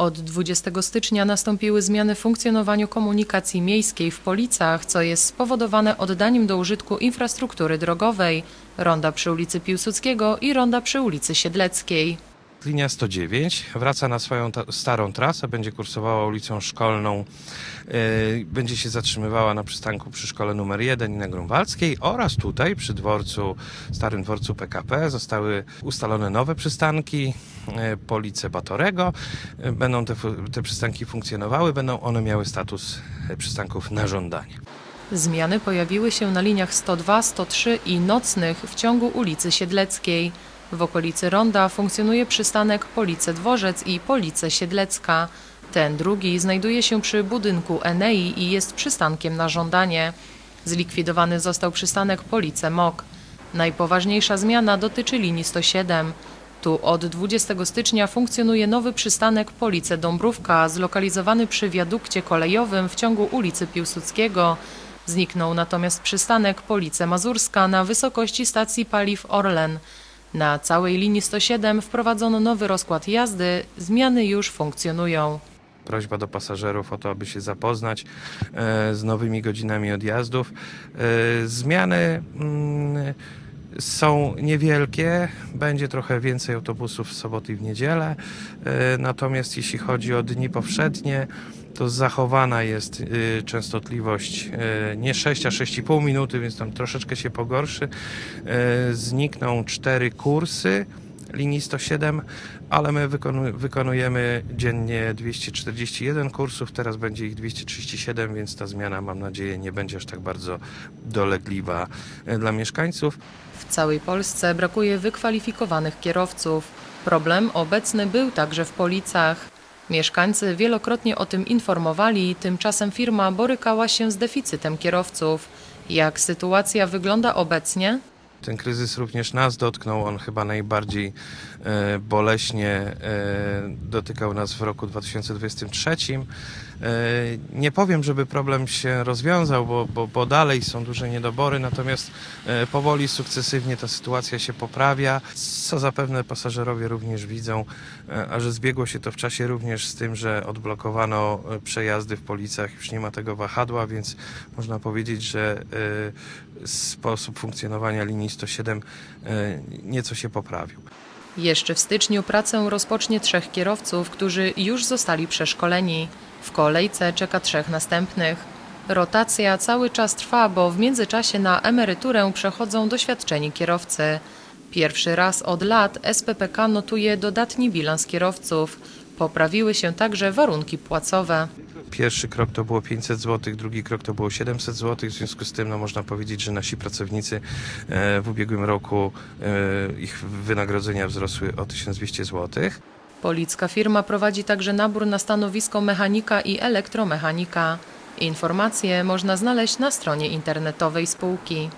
Od 20 stycznia nastąpiły zmiany w funkcjonowaniu komunikacji miejskiej w Policach, co jest spowodowane oddaniem do użytku infrastruktury drogowej, ronda przy ulicy Piłsudskiego i ronda przy ulicy Siedleckiej. Linia 109 wraca na swoją ta- starą trasę, będzie kursowała ulicą Szkolną, yy, będzie się zatrzymywała na przystanku przy szkole numer 1 i na Grunwaldzkiej oraz tutaj przy dworcu, starym dworcu PKP zostały ustalone nowe przystanki, yy, Police Batorego. Yy, Będą te, te przystanki funkcjonowały, będą one miały status przystanków na żądanie. Zmiany pojawiły się na liniach 102, 103 i nocnych w ciągu ulicy Siedleckiej. W okolicy Ronda funkcjonuje przystanek Police Dworzec i Police Siedlecka. Ten drugi znajduje się przy budynku Enei i jest przystankiem na żądanie. Zlikwidowany został przystanek Police Mok. Najpoważniejsza zmiana dotyczy linii 107. Tu od 20 stycznia funkcjonuje nowy przystanek Police Dąbrówka, zlokalizowany przy wiadukcie kolejowym w ciągu ulicy Piłsudskiego. Zniknął natomiast przystanek Police Mazurska na wysokości stacji paliw Orlen. Na całej linii 107 wprowadzono nowy rozkład jazdy, zmiany już funkcjonują. prośba do pasażerów o to, aby się zapoznać e, z nowymi godzinami odjazdów. E, Zmiany mm, są niewielkie, będzie trochę więcej autobusów w soboty i w niedzielę, E, natomiast jeśli chodzi o dni powszednie, to zachowana jest y, częstotliwość y, nie 6, a 6,5 minuty, więc tam troszeczkę się pogorszy. Znikną cztery kursy linii 107, ale my wykonu, wykonujemy dziennie 241 kursów, teraz będzie ich 237, więc ta zmiana mam nadzieję nie będzie aż tak bardzo dolegliwa y, dla mieszkańców. W całej Polsce brakuje wykwalifikowanych kierowców. Problem obecny był także w Policach. Mieszkańcy wielokrotnie o tym informowali, tymczasem firma borykała się z deficytem kierowców. Jak sytuacja wygląda obecnie? Ten kryzys również nas dotknął. On chyba najbardziej e, boleśnie e, dotykał nas w roku 2023. E, nie powiem, żeby problem się rozwiązał, bo, bo, bo dalej są duże niedobory, natomiast e, powoli, sukcesywnie ta sytuacja się poprawia, co zapewne pasażerowie również widzą, e, a że zbiegło się to w czasie również z tym, że odblokowano e, przejazdy w policach, już nie ma tego wahadła, więc można powiedzieć, że e, sposób funkcjonowania linii 107 e, nieco się poprawił. Jeszcze w styczniu pracę rozpocznie trzech kierowców, którzy już zostali przeszkoleni. W kolejce czeka trzech następnych. Rotacja cały czas trwa, bo w międzyczasie na emeryturę przechodzą doświadczeni kierowcy. Pierwszy raz od lat SPPK notuje dodatni bilans kierowców. Poprawiły się także warunki płacowe. Pierwszy krok to było 500 zł, drugi krok to było 700 zł. W związku z tym no, można powiedzieć, że nasi pracownicy e, w ubiegłym roku e, ich wynagrodzenia wzrosły o 1200 zł. Policka firma prowadzi także nabór na stanowisko mechanika i elektromechanika. Informacje można znaleźć na stronie internetowej spółki.